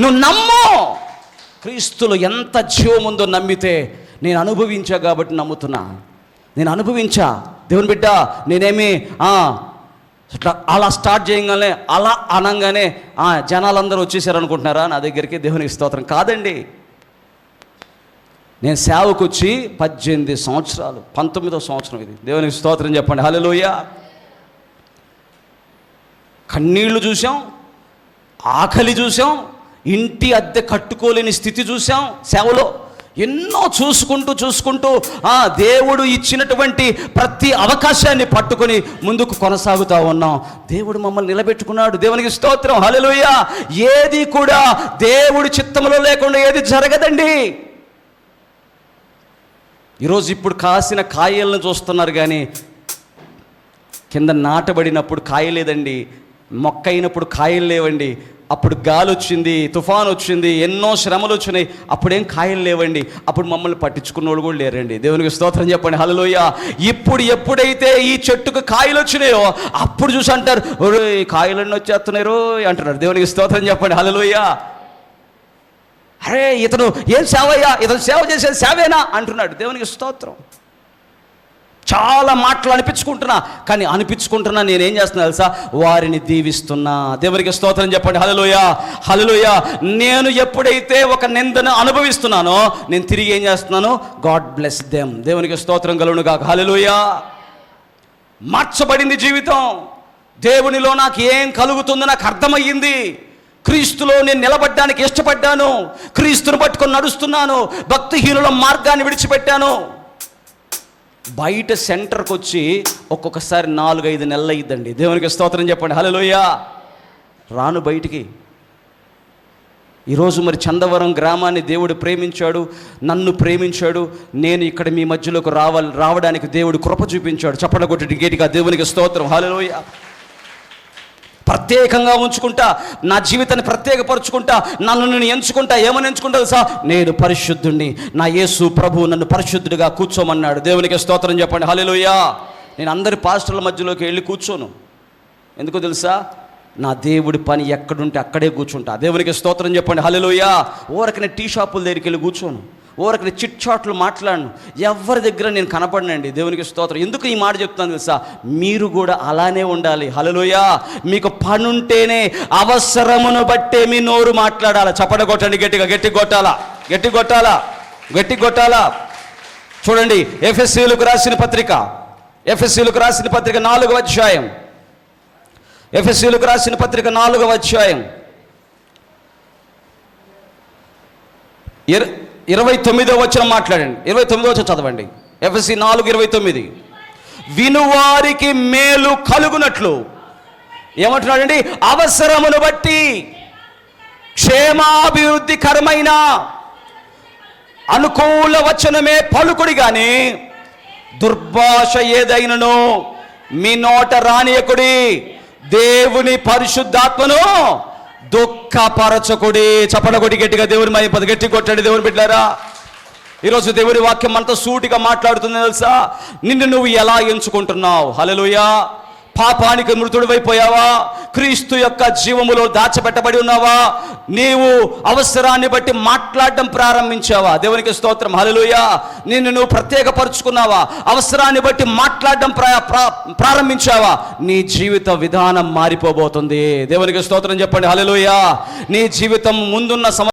నువ్వు నమ్ము. క్రీస్తులు ఎంత జీవం ఉందో నమ్మితే నేను అనుభవించా కాబట్టి నమ్ముతున్నా. నేను అనుభవించా. దేవుని బిడ్డ నేనేమి అలా స్టార్ట్ చేయగానే అలా అనగానే ఆ, జనాలందరూ వచ్చేసారు అనుకుంటున్నారా నా దగ్గరికి దేవునికి స్తోత్రం. కాదండి. నేను సేవకు వచ్చి పద్దెనిమిది సంవత్సరాలు పంతొమ్మిదో సంవత్సరం ఇది. దేవునికి స్తోత్రం చెప్పండి. హలోయ కన్నీళ్ళు చూసాం ఆకలి చూసాం ఇంటి అద్దె కట్టుకోలేని స్థితి చూసాం సేవలో. ఎన్నో చూసుకుంటూ చూసుకుంటూ ఆ దేవుడు ఇచ్చినటువంటి ప్రతి అవకాశాన్ని పట్టుకొని ముందుకు కొనసాగుతూ ఉన్నాం. దేవుడు మమ్మల్ని నిలబెట్టుకున్నాడు. దేవునికి స్తోత్రం. హల్లెలూయ. ఏది కూడా దేవుడి చిత్తంలో లేకుండా ఏది జరగదండి. ఈరోజు ఇప్పుడు కాసిన కాయలను చూస్తున్నారు కానీ కింద నాటబడినప్పుడు కాయ లేదండి మొక్క అయినప్పుడు కాయలు లేవండి. అప్పుడు గాలి వచ్చింది తుఫాన్ వచ్చింది ఎన్నో శ్రమలు వచ్చినాయి అప్పుడేం కాయలు లేవండి. అప్పుడు మమ్మల్ని పట్టించుకున్న వాళ్ళు కూడా లేరండి. దేవునికి స్తోత్రం చెప్పండి. హలోయ ఇప్పుడు ఎప్పుడైతే ఈ చెట్టుకు కాయలు వచ్చినాయో అప్పుడు చూసి అంటారు కాయలన్నీ వచ్చేస్తున్నాయి అంటున్నారు. దేవునికి స్తోత్రం చెప్పండి. హలోయ అరే ఇతను ఏం సేవయ్యా? ఇతను సేవ చేసేది సేవేనా? అంటున్నాడు. దేవునికి స్తోత్రం. చాలా మాటలు అనిపించుకుంటున్నా కానీ అనిపించుకుంటున్నా నేనేం చేస్తున్నా తెలుసా? వారిని దీవిస్తున్నా. దేవునికి స్తోత్రం చెప్పండి. హలలోయ హలలోయ నేను ఎప్పుడైతే ఒక నిందను అనుభవిస్తున్నానో నేను తిరిగి ఏం చేస్తున్నాను? God bless them. దేవునికి స్తోత్రం కలుగునుగా కాక హలలోయ మార్చబడింది జీవితం. దేవునిలో నాకు ఏం కలుగుతుందో నాకు అర్థమయ్యింది. క్రీస్తులో నేను నిలబడ్డానికి ఇష్టపడ్డాను. క్రీస్తును పట్టుకొని నడుస్తున్నాను. భక్తిహీనుల మార్గాన్ని విడిచిపెట్టాను. బయట సెంటర్కి వచ్చి ఒక్కొక్కసారి నాలుగైదు నెలలు అయ్యిద్దండి దేవునికి స్తోత్రం చెప్పండి. హలోయా రాను బయటికి. ఈరోజు మరి చందవరం గ్రామాన్ని దేవుడు ప్రేమించాడు నన్ను ప్రేమించాడు నేను ఇక్కడ మీ మధ్యలోకి రావాలి రావడానికి దేవుడు కృప చూపించాడు. చప్పట గేటిగా దేవునికి స్తోత్రం. హలోయ ప్రత్యేకంగా ఉంచుకుంటా నా జీవితాన్ని ప్రత్యేకపరుచుకుంటా నన్ను నేను ఎంచుకుంటా ఏమని ఎంచుకుంటా సార్ నేను పరిశుద్ధుణ్ణి నా యేసు ప్రభు నన్ను పరిశుద్ధుడిగా కూర్చోమన్నాడు. దేవునికి స్తోత్రం చెప్పండి. హలోయా నేను అందరి పాస్టర్ల మధ్యలోకి వెళ్ళి కూర్చోను. ఎందుకో తెలుసా? నా దేవుడి పని ఎక్కడుంటే అక్కడే కూర్చుంటా. దేవునికి స్తోత్రం చెప్పండి. హలోయా ఊరకనే టీ షాపుల దగ్గరికి వెళ్ళి కూర్చోను. ఓరకని చిట్ చాట్లు మాట్లాడను. ఎవరి దగ్గర నేను కనపడనండి? దేవునికి స్తోత్రం. ఎందుకు ఈ మాట చెప్తాను తెలుసా? మీరు కూడా అలానే ఉండాలి. హలలోయ మీకు పనుంటేనే అవసరమును బట్టే మీ నోరు మాట్లాడాలి? చప్పట కొట్టండి గట్టిగా గట్టి కొట్టాలా? గట్టి కొట్టాలా? గట్టి కొట్టాలా? చూడండి ఎఫ్ఎస్సీలకు రాసిన పత్రిక. ఎఫ్ఎస్సీలకు రాసిన పత్రిక నాలుగవ అధ్యాయం. ఎఫ్ఎస్సీలకు రాసిన పత్రిక నాలుగవ అధ్యాయం. ఇరవై తొమ్మిదో వచ్చిన మాట్లాడండి. ఇరవై తొమ్మిదో వచ్చిన చదవండి. ఎఫ్ఎస్సి నాలుగు ఇరవై తొమ్మిది. వినువారికి మేలు కలుగునట్లు. ఏమంటున్నాడండి? అవసరమును బట్టి క్షేమాభివృద్ధికరమైన అనుకూల వచనమే పలుకుడి కానీ దుర్భాష ఏదైనను మీ నోట రానియకుడి దేవుని పరిశుద్ధాత్మను దుఃఖపరచకుడి చపలకొడి గట్టిగా దేవుని మై పది గట్టి కొట్టాడు దేవుని బిడ్డారా ఈరోజు దేవుని వాక్యం అంతా సూటిగా మాట్లాడుతుంది తెలుసా? నిన్ను నువ్వు ఎలా ఎంచుకుంటున్నావు? హల్లెలూయా. పాపానికి మృతుడివైపోయావా క్రీస్తు యొక్క జీవములో దాచబెట్టబడి ఉన్నావా? నీవు అవసరాన్ని బట్టి మాట్లాడడం ప్రారంభించావా? దేవునికి స్తోత్రం. హలలుయ నిన్ను నువ్వు ప్రత్యేకపరుచుకున్నావా? అవసరాన్ని బట్టి మాట్లాడడం ప్రా- ప్రారంభించావా? నీ జీవిత విధానం మారిపోబోతుంది. దేవునికి స్తోత్రం చెప్పండి. హలలుయ నీ జీవితం ముందున్న సమ